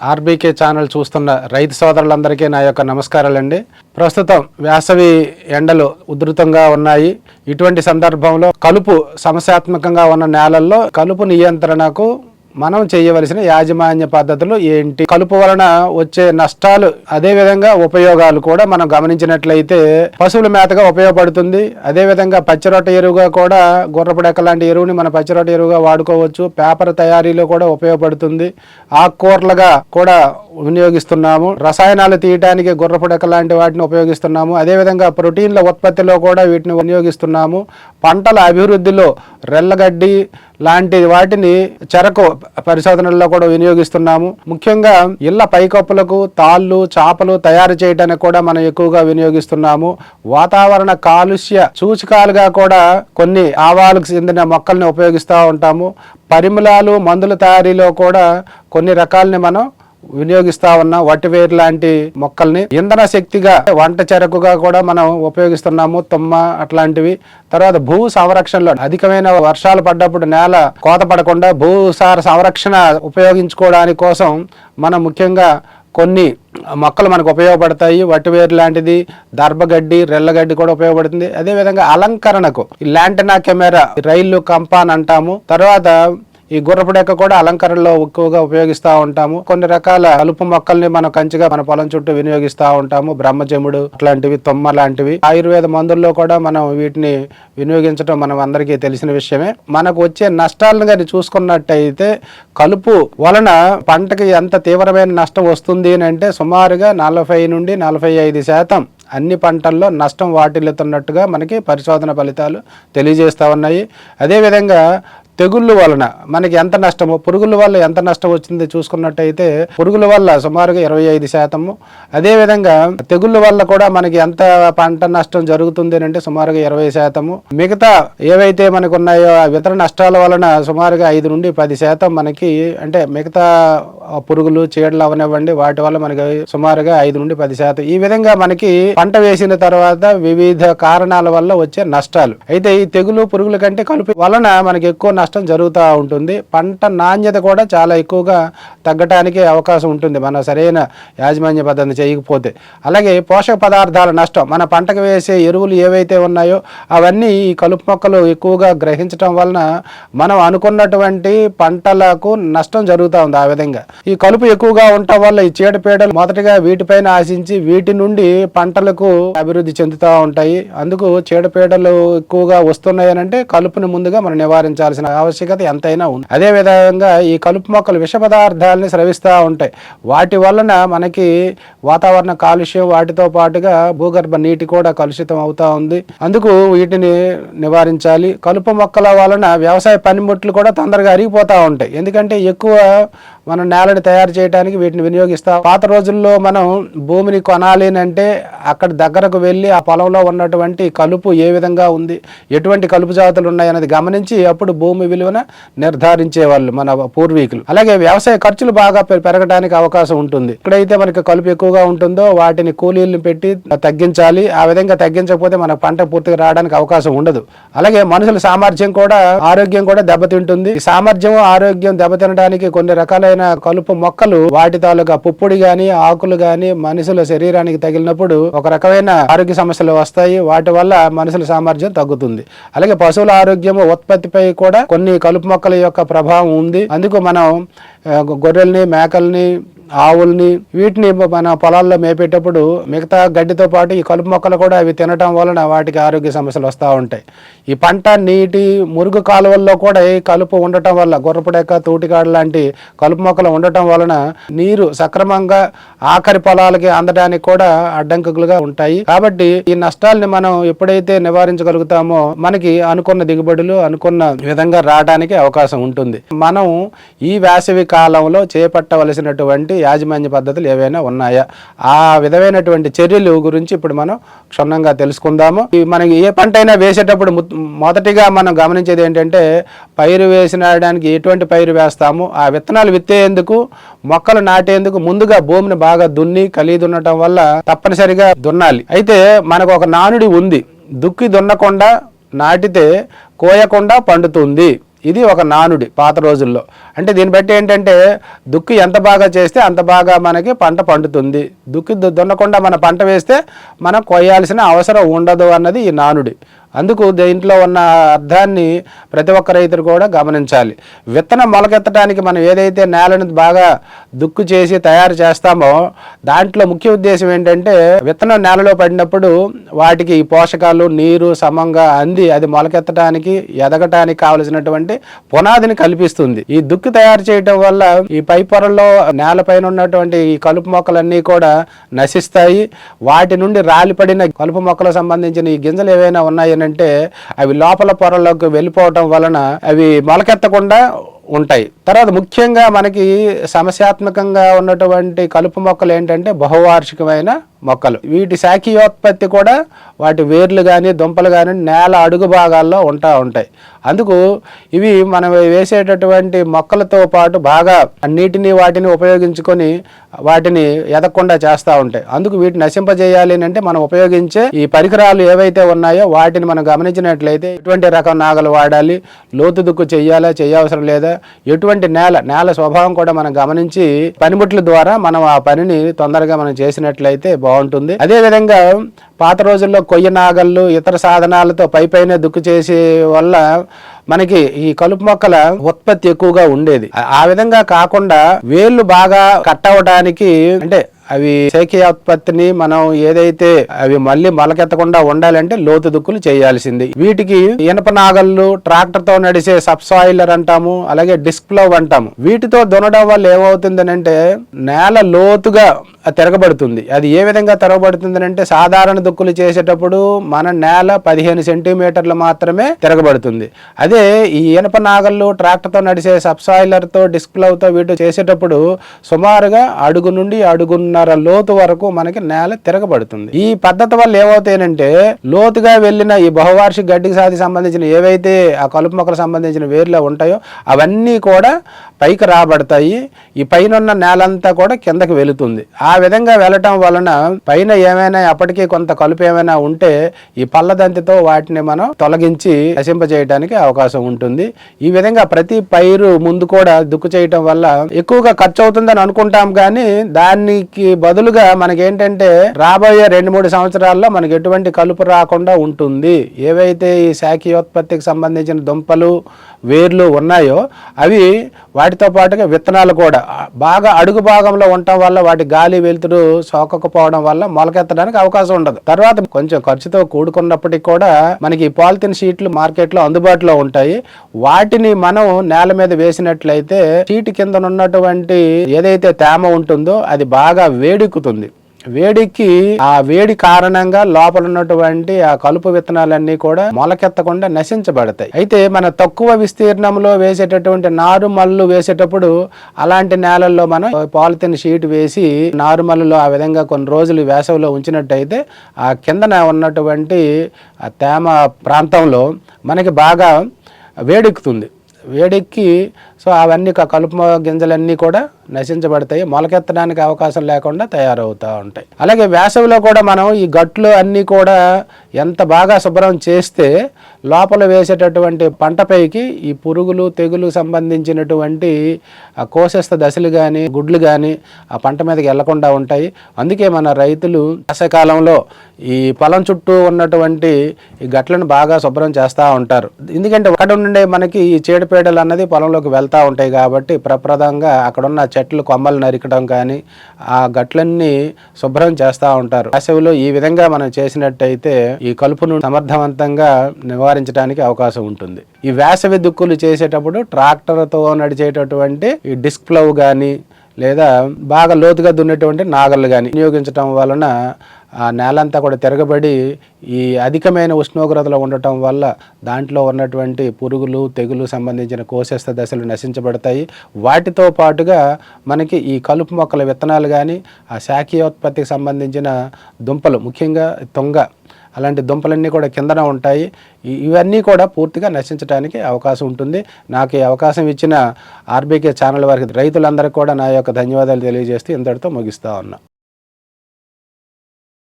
RBK channel చూస్తున్న రైతు సోదరులందరికీ నా యొక్క నమస్కారాలండి. ప్రస్తుతం వేసవి ఎండలు ఉధృతంగా ఉన్నాయి. ఇటువంటి సందర్భంలో కలుపు సమస్యాత్మకంగా ఉన్న నేలల్లో కలుపు నియంత్రణకు మనం చేయవలసిన యాజమాన్య పద్ధతులు ఏంటి? కలుపు వలన వచ్చే నష్టాలు అదే విధంగా ఉపయోగాలు కూడా మనం గమనించినట్లయితే పశువుల మేతగా ఉపయోగపడుతుంది. అదే విధంగా పచ్చిరొట్ట ఎరువుగా కూడా గుర్రపుడెక్క లాంటి ఎరువుని మన పచ్చిరొట్ట ఎరువుగా వాడుకోవచ్చు. పేపర్ తయారీలో కూడా ఉపయోగపడుతుంది. ఆకుకూరలుగా కూడా వినియోగిస్తున్నాము. రసాయనాలు తీయటానికి గుర్రపుడెక్క లాంటి వాటిని ఉపయోగిస్తున్నాము. అదేవిధంగా ప్రోటీన్ల ఉత్పత్తిలో కూడా వీటిని వినియోగిస్తున్నాము. పంటల అభివృద్ధిలో రెల్లగడ్డి లాంటి వాటిని చెరకు పరిశోధనల్లో కూడా వినియోగిస్తున్నాము. ముఖ్యంగా ఇళ్ళ పైకప్పులకు తాళ్ళు చేపలు తయారు చేయడానికి కూడా మనం ఎక్కువగా వినియోగిస్తున్నాము. వాతావరణ కాలుష్య సూచికాలుగా కూడా కొన్ని ఆవాలకు చెందిన మొక్కల్ని ఉపయోగిస్తూ ఉంటాము. పరిమళాలు మందుల తయారీలో కూడా కొన్ని రకాలని మనం వినియోగిస్తా ఉన్న వటివేరు లాంటి మొక్కల్ని ఇంధన శక్తిగా వంట చెరకుగా కూడా మనం ఉపయోగిస్తున్నాము తుమ్మ అట్లాంటివి. తర్వాత భూ సంరక్షణలో అధికమైన వర్షాలు పడ్డప్పుడు నేల కోత పడకుండా భూసార సంరక్షణ ఉపయోగించుకోవడానికి కోసం మనం ముఖ్యంగా కొన్ని మొక్కలు మనకు ఉపయోగపడతాయి. వటివేరు లాంటిది దర్భగడ్డి రెల్లగడ్డి కూడా ఉపయోగపడుతుంది. అదేవిధంగా అలంకరణకు ఈ ల్యాంటనా కెమెరా రైళ్ళు కంపాన్ అంటాము. తర్వాత ఈ గుర్రపుడెక్క కూడా అలంకరణలో ఎక్కువగా ఉపయోగిస్తూ ఉంటాము. కొన్ని రకాల కలుపు మొక్కల్ని మనం కంచిగా మన పొలం చుట్టూ వినియోగిస్తూ ఉంటాము. బ్రహ్మజముడు అట్లాంటివి తుమ్మ లాంటివి. ఆయుర్వేద మందుల్లో కూడా మనం వీటిని వినియోగించడం మనం అందరికీ తెలిసిన విషయమే. మనకు వచ్చే నష్టాలను కానీ చూసుకున్నట్టయితే కలుపు వలన పంటకి ఎంత తీవ్రమైన నష్టం వస్తుంది అని అంటే సుమారుగా నలభై నుండి నలభై ఐదు శాతం అన్ని పంటల్లో నష్టం వాటిల్లుతున్నట్టుగా మనకి పరిశోధన ఫలితాలు తెలియజేస్తూ ఉన్నాయి. అదేవిధంగా తెగుళ్ళ వలన మనకి ఎంత నష్టమో పురుగుల వల్ల ఎంత నష్టం వచ్చింది చూసుకున్నట్టయితే పురుగుల వల్ల సుమారుగా ఇరవై ఐదు శాతము. అదేవిధంగా తెగుళ్ళ వల్ల కూడా మనకి ఎంత పంట నష్టం జరుగుతుంది అంటే సుమారుగా ఇరవై శాతము. మిగతా ఏవైతే మనకు ఉన్నాయో ఆ ఇతర నష్టాల వలన సుమారుగా ఐదు నుండి పది శాతం మనకి అంటే మిగతా పురుగులు చీడలు అవనివ్వండి వాటి వల్ల మనకి సుమారుగా ఐదు నుండి పది శాతం. ఈ విధంగా మనకి పంట వేసిన తర్వాత వివిధ కారణాల వల్ల వచ్చే నష్టాలు. అయితే ఈ తెగులు పురుగుల కంటే కలుపు వలన మనకి ఎక్కువ నష్టం జరుగుతూ ఉంటుంది. పంట నాణ్యత కూడా చాలా ఎక్కువగా తగ్గటానికి అవకాశం ఉంటుంది. మన సరైన యాజమాన్య పద్ధతి చేయకపోతే. అలాగే పోషక పదార్థాల నష్టం. మన పంటకు వేసే ఎరువులు ఏవైతే ఉన్నాయో అవన్నీ ఈ కలుపు మొక్కలు ఎక్కువగా గ్రహించటం వలన మనం అనుకున్నటువంటి పంటలకు నష్టం జరుగుతూ ఉంది ఆ విధంగా. ఈ కలుపు ఎక్కువగా ఉండటం వల్ల ఈ చీడపీడలు మొదటగా వీటిపైన ఆశించి వీటి నుండి పంటలకు అభివృద్ధి చెందుతూ ఉంటాయి. అందుకు చీడపీడలు ఎక్కువగా వస్తున్నాయనంటే కలుపుని ముందుగా మనం నివారించాల్సిన ఆవశ్యకత ఎంతైనా ఉంది. అదే విధంగా ఈ కలుపు మొక్కలు విష పదార్థాలని స్రవిస్తూ ఉంటాయి. వాటి వలన మనకి వాతావరణ కాలుష్యం వాటితో పాటుగా భూగర్భ నీటి కూడా కలుషితం అవుతా ఉంది. అందుకు వీటిని నివారించాలి. కలుపు మొక్కల వలన వ్యవసాయ పనిముట్లు కూడా తొందరగా అరిగిపోతూ ఉంటాయి. ఎందుకంటే ఎక్కువ మనం నేలని తయారు చేయడానికి వీటిని వినియోగిస్తాం. పాత రోజుల్లో మనం భూమిని కొనాలి అంటే అక్కడ దగ్గరకు వెళ్ళి ఆ పొలంలో ఉన్నటువంటి కలుపు ఏ విధంగా ఉంది ఎటువంటి కలుపు జాతులు ఉన్నాయనేది గమనించి అప్పుడు భూమి విలువన నిర్ధారించేవాళ్ళు మన పూర్వీకులు. అలాగే వ్యవసాయ ఖర్చులు బాగా పెరగడానికి అవకాశం ఉంటుంది. ఎక్కడైతే మనకి కలుపు ఎక్కువగా ఉంటుందో వాటిని కూలీలను పెట్టి తగ్గించాలి. ఆ విధంగా తగ్గించకపోతే మన పంట పూర్తిగా రావడానికి అవకాశం ఉండదు. అలాగే మనుషుల సామర్థ్యం కూడా ఆరోగ్యం కూడా దెబ్బతింటుంది. ఈ సామర్థ్యం ఆరోగ్యం దెబ్బతినడానికి కొన్ని రకాలైన కలుపు మొక్కలు వాటి తాలూకా పుప్పుడు గాని ఆకులు గాని మనుషుల శరీరానికి తగిలినప్పుడు ఒక రకమైన ఆరోగ్య సమస్యలు వస్తాయి. వాటి వల్ల మనుషుల సామర్థ్యం తగ్గుతుంది. అలాగే పశువుల ఆరోగ్యం ఉత్పత్తిపై కూడా కొన్ని కలుపు మొక్కల యొక్క ప్రభావం ఉంది. అందుకు మనం గొర్రెల్ని మేకల్ని ఆవుల్ని వీటిని మన పొలాల్లో మేపేటప్పుడు మిగతా గడ్డితో పాటు ఈ కలుపు మొక్కలు కూడా అవి తినటం వలన వాటికి ఆరోగ్య సమస్యలు వస్తూ ఉంటాయి. ఈ పంట నీటి మురుగు కాలువల్లో కూడా ఈ కలుపు ఉండటం వల్ల గుర్రపుడెక్క తూటికాడు లాంటి కలుపు మొక్కలు ఉండటం వలన నీరు సక్రమంగా ఆఖరి పొలాలకి అందడానికి కూడా అడ్డంకులుగా ఉంటాయి. కాబట్టి ఈ నష్టాల్ని మనం ఎప్పుడైతే నివారించగలుగుతామో మనకి అనుకున్న దిగుబడులు అనుకున్న విధంగా రావడానికి అవకాశం ఉంటుంది. మనం ఈ వేసవి కాలంలో చేపట్టవలసినటువంటి యాజమాన్య పద్ధతులు ఏవైనా ఉన్నాయా? ఆ విధమైనటువంటి చర్యలు గురించి ఇప్పుడు మనం క్షుణ్ణంగా తెలుసుకుందాము. మనం ఏ పంట అయినా వేసేటప్పుడు మొదటిగా మనం గమనించేది ఏంటంటే పైరు వేసినడానికి ఎటువంటి పైరు వేస్తాము? ఆ విత్తనాలు విత్తేందుకు మొక్కలు నాటేందుకు ముందుగా భూమిని బాగా దున్ని కలిగి దున్నటం వల్ల తప్పనిసరిగా దున్నాలి. అయితే మనకు ఒక నానుడి ఉంది. దుక్కి దున్నకుండా నాటితే కోయకుండా పండుతుంది. ఇది ఒక నానుడి పాత రోజుల్లో. అంటే దీన్ని బట్టి ఏంటంటే దుక్కి ఎంత బాగా చేస్తే అంత బాగా మనకి పంట పండుతుంది. దుక్కి దు- దున్నకుండా మన పంట వేస్తే మనం కొయ్యాల్సిన అవసరం ఉండదు అన్నది ఈ నానుడి. అందుకు దీంట్లో ఉన్న అర్థాన్ని ప్రతి ఒక్క రైతులు కూడా గమనించాలి. విత్తనం మొలకెత్తడానికి మనం ఏదైతే నేలను బాగా దుక్కు చేసి తయారు చేస్తామో దాంట్లో ముఖ్య ఉద్దేశం ఏంటంటే విత్తనం నేలలో పడినప్పుడు వాటికి ఈ పోషకాలు నీరు సమంగా అంది అది మొలకెత్తడానికి ఎదగటానికి కావలసినటువంటి పునాదిని కల్పిస్తుంది. ఈ దుక్కు తయారు చేయటం వల్ల ఈ పై పొరల్లో నేలపైన ఉన్నటువంటి ఈ కలుపు మొక్కలన్నీ కూడా నశిస్తాయి. వాటి నుండి రాలిపడిన కలుపు మొక్కలకు సంబంధించిన ఈ గింజలు ఏవైనా ఉన్నాయని ఏంటంటే అవి లోపల పొరలోకి వెళ్ళిపోవటం వలన అవి మొలకెత్తకుండా ఉంటాయి. తర్వాత ముఖ్యంగా మనకి సమస్యాత్మకంగా ఉన్నటువంటి కలుపు మొక్కలు ఏంటంటే బహువార్షికమైన మొక్కలు. వీటి శాఖీయోత్పత్తి కూడా వాటి వేర్లు కానీ దుంపలు కానీ నేల అడుగు భాగాల్లో ఉంటా ఉంటాయి. అందుకు ఇవి మనం వేసేటటువంటి మొక్కలతో పాటు బాగా నీటిని వాటిని ఉపయోగించుకొని వాటిని ఎదగకుండా చేస్తూ ఉంటాయి. అందుకు వీటిని నశింపజేయాలి అని అంటే మనం ఉపయోగించే ఈ పరికరాలు ఏవైతే ఉన్నాయో వాటిని మనం గమనించినట్లయితే ఎటువంటి రకం నాగలు వాడాలి లోతు దుక్కు చెయ్యాలా చేయవసరం లేదా ఎటువంటి నేల నేల స్వభావం కూడా మనం గమనించి పనిముట్ల ద్వారా మనం ఆ పనిని తొందరగా మనం చేసినట్లయితే బాగుంటుంది. అదే విధంగా పాత రోజుల్లో కొయ్య నాగళ్ళు ఇతర సాధనాలతో పై పైన దుక్కు చేసే వల్ల మనకి ఈ కలుపు మొక్కల ఉత్పత్తి ఎక్కువగా ఉండేది. ఆ- విధంగా కాకుండా వేళ్ళు బాగా కట్ అవడానికి అంటే అవి సేకీయ ఉత్పత్తిని మనం ఏదైతే అవి మళ్ళీ మొలకెత్తకుండా ఉండాలంటే లోతు దుక్కులు చేయాల్సింది. వీటికి ఇనప నాగళ్ళు ట్రాక్టర్తో నడిచే సబ్సాయిలర్ అంటాము అలాగే డిస్క్ అంటాము. వీటితో దున్నడం వల్ల ఏమవుతుందనంటే నేల లోతుగా తిరగబడుతుంది. అది ఏ విధంగా తిరగబడుతుంది అంటే సాధారణ దుక్కులు చేసేటప్పుడు మన నేల పదిహేను సెంటీమీటర్లు మాత్రమే తిరగబడుతుంది. అదే ఈ ఇనప నాగళ్ళు ట్రాక్టర్తో నడిచే సబ్సాయిలర్తో డిస్ప్లవ్తో వీటి చేసేటప్పుడు సుమారుగా అడుగు నుండి అడుగున్నర లోతు వరకు మనకి నేల తిరగబడుతుంది. ఈ పద్ధతి వల్ల ఏమవుతాయంటే లోతుగా వెళ్ళిన ఈ బహువార్షిక గడ్డికి సాధికి సంబంధించిన ఏవైతే ఆ కలుపు మొక్కలకు సంబంధించిన వేర్లు ఉంటాయో అవన్నీ కూడా పైకి రాబడతాయి. ఈ పైన ఉన్న నేలంతా కూడా కిందకి వెళుతుంది. ఆ విధంగా వెళ్ళటం వలన పైన ఏమైనా అప్పటికీ కొంత కలుపు ఏమైనా ఉంటే ఈ పళ్ళదంతితో వాటిని మనం తొలగించి నశింపజేయడానికి అవకాశం ఉంటుంది. ఈ విధంగా ప్రతి పైరు ముందు కూడా దుక్కు చేయటం వల్ల ఎక్కువగా ఖర్చు అవుతుందని అనుకుంటాం కానీ దానికి బదులుగా మనకేంటంటే రాబోయే రెండు మూడు సంవత్సరాల్లో మనకి ఎటువంటి కలుపు రాకుండా ఉంటుంది. ఏవైతే ఈ శాఖీయోత్పత్తికి సంబంధించిన దుంపలు వేర్లు ఉన్నాయో అవి వాటి వాటితో పాటుగా విత్తనాలు కూడా బాగా అడుగు భాగంలో ఉండటం వల్ల వాటి గాలి వెలుతురు సోకకపోవడం వల్ల మొలకెత్తడానికి అవకాశం ఉండదు. తర్వాత కొంచెం ఖర్చుతో కూడుకున్నప్పటికీ కూడా మనకి పాలిథిన్ షీట్లు మార్కెట్లో అందుబాటులో ఉంటాయి. వాటిని మనం నేల మీద వేసినట్లయితే షీట్ కింద ఉన్నటువంటి ఏదైతే తేమ ఉంటుందో అది బాగా వేడెక్కుతుంది వేడికి ఆ వేడి కారణంగా లోపల ఉన్నటువంటి ఆ కలుపు విత్తనాలన్నీ కూడా మొలకెత్తకుండా నశించబడతాయి. అయితే మన తక్కువ విస్తీర్ణంలో వేసేటటువంటి నారుమల్లు వేసేటప్పుడు అలాంటి నేలల్లో మనం పాలిథిన్ షీట్ వేసి నారుమల్లులో ఆ విధంగా కొన్ని రోజులు వేసవిలో ఉంచినట్టయితే ఆ కిందన ఉన్నటువంటి తేమ ప్రాంతంలో మనకి బాగా వేడెక్కుతుంది. వేడెక్కి సో అవన్నీ కలుపు గింజలన్నీ కూడా నశించబడతాయి. మొలకెత్తడానికి అవకాశం లేకుండా తయారవుతూ ఉంటాయి. అలాగే వేసవిలో కూడా మనం ఈ గట్లు అన్నీ కూడా ఎంత బాగా శుభ్రం చేస్తే లోపల వేసేటటువంటి పంటపైకి ఈ పురుగులు తెగులు సంబంధించినటువంటి ఆ కోసేస్త దశలు కానీ గుడ్లు కానీ ఆ పంట మీదకి వెళ్ళకుండా ఉంటాయి. అందుకే మన రైతులు వర్షాకాలంలో ఈ పొలం చుట్టూ ఉన్నటువంటి ఈ గట్లను బాగా శుభ్రం చేస్తూ ఉంటారు. ఎందుకంటే అక్కడ నుండే మనకి ఈ చీడపీడలు అన్నది పొలంలోకి వెళ్తూ ఉంటాయి కాబట్టి ప్రప్రదంగా అక్కడున్న చెట్లు కొమ్మలు నరికడం కానీ ఆ గట్లన్నీ శుభ్రం చేస్తూ ఉంటారు. వేసవిలో ఈ విధంగా మనం చేసినట్టయితే ఈ కలుపును సమర్థవంతంగా నివారించడానికి అవకాశం ఉంటుంది. ఈ వేసవి దుక్కులు చేసేటప్పుడు ట్రాక్టర్తో నడిచేటటువంటి ఈ డిస్క్ ప్లవ్ కానీ లేదా బాగా లోతుగా దున్నటువంటి నాగళ్ళు కానీ వినియోగించడం వలన ఆ నేలంతా కూడా తిరగబడి ఈ అధికమైన ఉష్ణోగ్రతలో ఉండటం వల్ల దాంట్లో ఉన్నటువంటి పురుగులు తెగులు సంబంధించిన కోశస్థ దశలు నశించబడతాయి. వాటితో పాటుగా మనకి ఈ కలుపు మొక్కల విత్తనాలు కానీ ఆ శాఖీయోత్పత్తికి సంబంధించిన దుంపలు ముఖ్యంగా తుంగ అలాంటి దుంపలన్నీ కూడా కిందన ఉంటాయి. ఇవన్నీ కూడా పూర్తిగా నశించడానికి అవకాశం ఉంటుంది. నాకు ఈ అవకాశం ఇచ్చిన ఆర్బీకే ఛానల్ వారికి రైతులందరికీ కూడా నా యొక్క ధన్యవాదాలు తెలియజేస్తూ ఇంతటితో ముగిస్తా ఉన్నా.